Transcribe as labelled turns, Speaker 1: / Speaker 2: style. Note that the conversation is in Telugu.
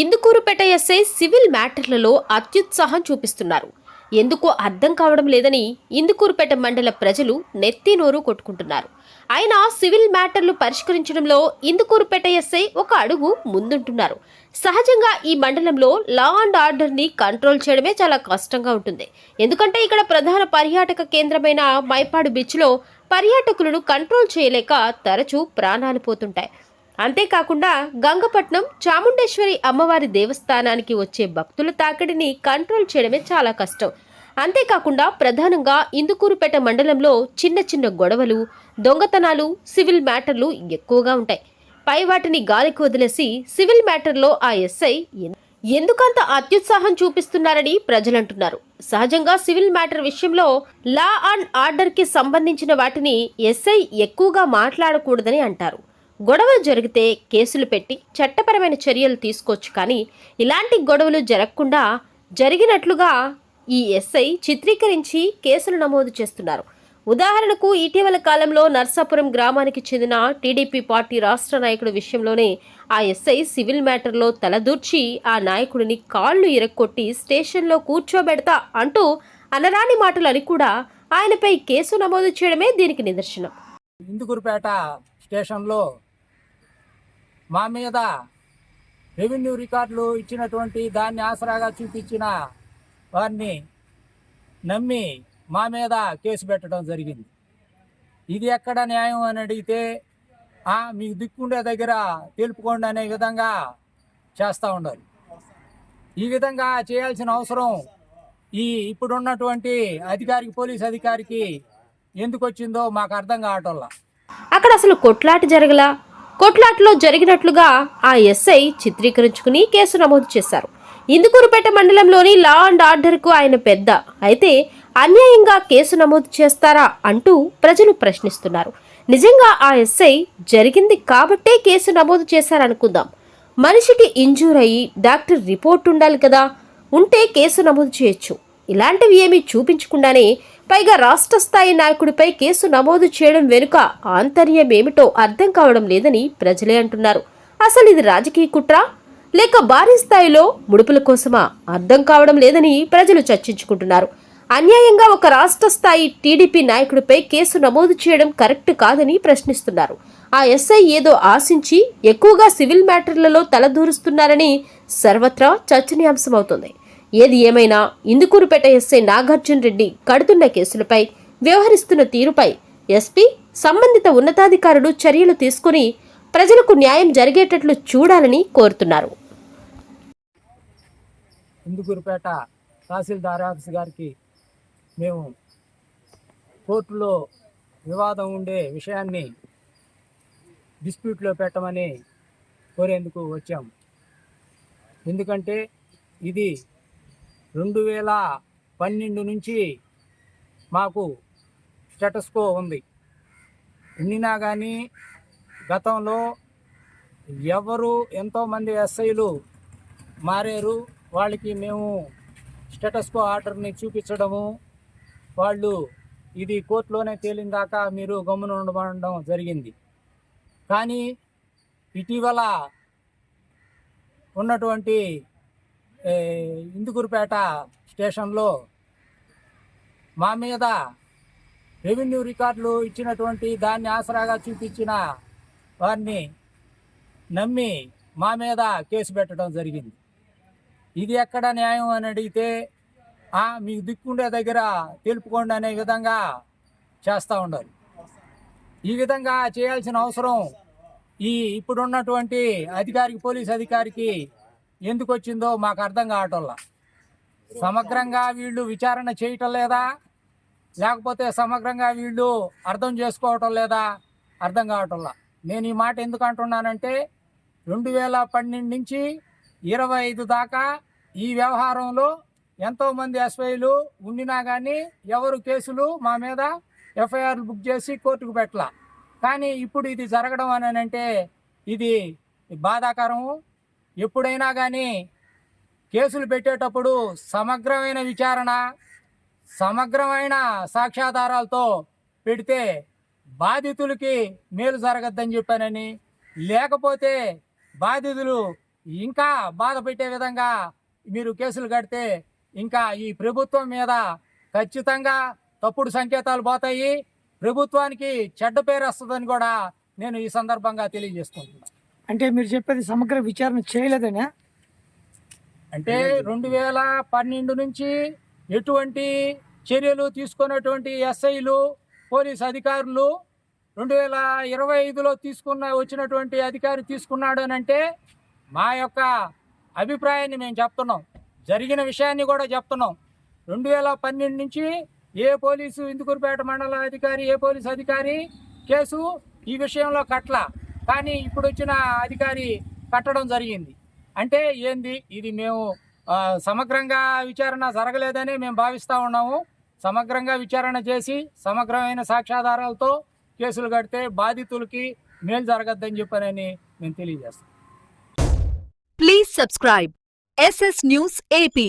Speaker 1: ఇందుకూరుపేట ఎస్ఐ సివిల్ మ్యాటర్లలో అత్యుత్సాహం చూపిస్తున్నారు. ఎందుకో అర్థం కావడం లేదని ఇందుకూరుపేట మండల ప్రజలు నెత్తి నోరు కొట్టుకుంటున్నారు. అయినా సివిల్ మ్యాటర్లు పరిష్కరించడంలో ఇందుకూరుపేట ఎస్ఐ ఒక అడుగు ముందుంటున్నారు. సహజంగా ఈ మండలంలో లా అండ్ ఆర్డర్ని కంట్రోల్ చేయడమే చాలా కష్టంగా ఉంటుంది. ఎందుకంటే ఇక్కడ ప్రధాన పర్యాటక కేంద్రమైన మైపాడు బీచ్లో పర్యాటకులను కంట్రోల్ చేయలేక తరచూ ప్రాణాలు పోతుంటాయి. అంతేకాకుండా గంగపట్నం చాముండేశ్వరి అమ్మవారి దేవస్థానానికి వచ్చే భక్తుల తాకిడిని కంట్రోల్ చేయడమే చాలా కష్టం. అంతేకాకుండా ప్రధానంగా ఇందుకూరుపేట మండలంలో చిన్న చిన్న గొడవలు దొంగతనాలు సివిల్ మ్యాటర్లు ఎక్కువగా ఉంటాయి. పై వాటిని గాలికి వదిలేసి సివిల్ మ్యాటర్లో ఆ ఎస్ఐ ఎందుకంత అత్యుత్సాహం చూపిస్తున్నారని ప్రజలంటున్నారు. సహజంగా సివిల్ మ్యాటర్ విషయంలో లా అండ్ ఆర్డర్కి సంబంధించిన వాటిని ఎస్ఐ ఎక్కువగా మాట్లాడకూడదని అంటారు. గొడవలు జరిగితే కేసులు పెట్టి చట్టపరమైన చర్యలు తీసుకోవచ్చు కానీ ఇలాంటి గొడవలు జరగకుండా జరిగినట్లుగా ఈ ఎస్ఐ చిత్రీకరించి కేసులు నమోదు చేస్తున్నారు. ఉదాహరణకు ఇటీవల కాలంలో నర్సాపురం గ్రామానికి చెందిన టీడీపీ పార్టీ రాష్ట్ర నాయకుడి విషయంలోనే ఆ ఎస్ఐ సివిల్ మ్యాటర్లో తలదూర్చి ఆ నాయకుడిని కాళ్ళు ఇరక్కొట్టి స్టేషన్లో కూర్చోబెడతా అంటూ అనరాని మాటలు అని కూడా ఆయనపై కేసు నమోదు చేయడమే దీనికి నిదర్శనం.
Speaker 2: ఇందుకూరుపేట స్టేషన్లో మా మీద రెవెన్యూ రికార్డులు ఇచ్చినటువంటి దాన్ని ఆసరాగా చూపించిన వారిని నమ్మి మా మీద కేసు పెట్టడం జరిగింది. ఇది ఎక్కడ న్యాయం అని అడిగితే మీకు దిక్కుండే దగ్గర తెలుపుకోండి అనే విధంగా చేస్తూ ఉండాలి ఈ విధంగా చేయాల్సిన అవసరం ఈ ఇప్పుడున్నటువంటి అధికారికి పోలీస్ అధికారికి ఎందుకు వచ్చిందో మాకు అర్థం కావటంలా
Speaker 1: అక్కడ అసలు కొట్లాట జరగలా? కొట్లాట్లో జరిగినట్లుగా ఆ ఎస్ఐ చిత్రీకరించుకుని కేసు నమోదు చేశారు. ఇందుకూరుపేట మండలంలోని లా అండ్ ఆర్డర్కు ఆయన పెద్ద. అయితే అన్యాయంగా కేసు నమోదు చేస్తారా అంటూ ప్రజలు ప్రశ్నిస్తున్నారు. నిజంగా ఆ ఎస్ఐ జరిగింది కాబట్టే కేసు నమోదు చేశారనుకుందాం. మనిషికి ఇంజూర్ అయ్యి డాక్టర్ రిపోర్ట్ ఉండాలి కదా? ఉంటే కేసు నమోదు చేయొచ్చు. ఇలాంటివి ఏమీ చూపించకుండానే పైగా రాష్ట్ర స్థాయి నాయకుడిపై కేసు నమోదు చేయడం వెనుక ఆంతర్యం ఏమిటో అర్థం కావడం లేదని ప్రజలే అంటున్నారు. అసలు ఇది రాజకీయ కుట్ర? లేక భారీ స్థాయిలో ముడుపుల కోసమా? అర్థం కావడం లేదని ప్రజలు చర్చించుకుంటున్నారు. అన్యాయంగా ఒక రాష్ట్ర స్థాయి టీడీపీ నాయకుడిపై కేసు నమోదు చేయడం కరెక్ట్ కాదని ప్రశ్నిస్తున్నారు. ఆ ఎస్ఐ ఏదో ఆశించి ఎక్కువగా సివిల్ మ్యాటర్లలో తలదూరుస్తున్నారని సర్వత్రా చర్చనీయాంశమవుతోంది. ఏది ఏమైనా ఇందుకూరుపేట ఎస్ఐ నాగార్జున రెడ్డి కడుతున్న కేసులపై వ్యవహరిస్తున్న తీరుపై ఎస్పీ సంబంధిత ఉన్నతాధికారులు చర్యలు తీసుకుని ప్రజలకు న్యాయం జరిగేటట్లు చూడాలని కోరుతున్నారు.
Speaker 2: ఇందుకూరుపేట తహసీల్దార్ ఆఫీస్ గారికి మేము కోర్టులో వివాదం ఉండే విషయాన్ని డిస్ప్యూట్లో పెట్టమని కోరేందుకు వచ్చాం. ఎందుకంటే ఇది రెండు వేల పన్నెండు నుంచి మాకు స్టేటస్కో ఉంది. ఉండినా కానీ గతంలో ఎవరు ఎంతోమంది ఎస్ఐలు మారారు వాళ్ళకి మేము స్టేటస్కో ఆర్డర్ని చూపించడము వాళ్ళు ఇది కోర్టులోనే తేలిందాకా మీరు గమ్మున ఉండడం జరిగింది. కానీ ఇటీవల ఉన్నటువంటి ఇందుకూరుపేట స్టేషన్లో మా మీద రెవెన్యూ రికార్డులు ఇచ్చినటువంటి దాన్ని ఆసరాగా చూపించిన వారిని నమ్మి మా మీద కేసు పెట్టడం జరిగింది. ఇది ఎక్కడ న్యాయం అని అడిగితే మీకు దిక్కుండే దగ్గర తెలుపుకోండి అనే విధంగా చేస్తూ ఉండాలి. ఈ విధంగా చేయాల్సిన అవసరం ఈ ఇప్పుడున్నటువంటి అధికారికి పోలీస్ అధికారికి ఎందుకు వచ్చిందో మాకు అర్థం కావటంలా. సమగ్రంగా వీళ్ళు విచారణ చేయటం లేదా? లేకపోతే సమగ్రంగా వీళ్ళు అర్థం చేసుకోవటం లేదా? అర్థం కావటంలా. నేను ఈ మాట ఎందుకు అంటున్నానంటే రెండు వేల పన్నెండు నుంచి ఇరవై ఐదు దాకా ఈ వ్యవహారంలో ఎంతోమంది ఎస్ఐలు ఉండినా కానీ ఎవరు కేసులు మా మీద ఎఫ్ఐఆర్లు బుక్ చేసి కోర్టుకు పెట్టలా. కానీ ఇప్పుడు ఇది జరగడం అని అంటే ఇది బాధాకరము ఎప్పుడైనా కానీ కేసులు పెట్టేటప్పుడు సమగ్రమైన విచారణ సమగ్రమైన సాక్ష్యాధారాలతో పెడితే బాధితులకి మేలు జరగద్దని చెప్పానని. లేకపోతే బాధితులు ఇంకా బాధ పెట్టే విధంగా మీరు కేసులు కడితే ఇంకా ఈ ప్రభుత్వం మీద ఖచ్చితంగా తప్పుడు సంకేతాలు పోతాయి. ప్రభుత్వానికి చెడ్డ పేరు వస్తుందని కూడా నేను ఈ సందర్భంగా తెలియజేసుకుంటున్నాను.
Speaker 3: అంటే మీరు చెప్పేది సమగ్ర విచారణ చేయలేదనే?
Speaker 2: అంటే రెండు వేల పన్నెండు నుంచి ఎటువంటి చర్యలు తీసుకున్నటువంటి ఎస్ఐలు పోలీస్ అధికారులు రెండు వేల ఇరవై ఐదులో తీసుకున్న వచ్చినటువంటి అధికారి తీసుకున్నాడు అని అంటే మా యొక్క అభిప్రాయాన్ని మేము చెప్తున్నాం. జరిగిన విషయాన్ని కూడా చెప్తున్నాం. రెండు వేల పన్నెండు నుంచి ఏ పోలీసు ఇందుకూరుపేట మండల అధికారి ఏ పోలీసు అధికారి కేసు ఈ విషయంలో కట్ల కానీ ఇప్పుడు వచ్చిన అధికారి కట్టడం జరిగింది. అంటే ఏంది? ఇది మేము సమగ్రంగా విచారణ జరగలేదని మేము భావిస్తూ ఉన్నాము. సమగ్రంగా విచారణ చేసి సమగ్రమైన సాక్ష్యాధారాలతో కేసులు కడితే బాధితులకి మేలు జరగద్దని చెప్పనని మేము తెలియజేస్తాం.
Speaker 4: Please subscribe SS news AP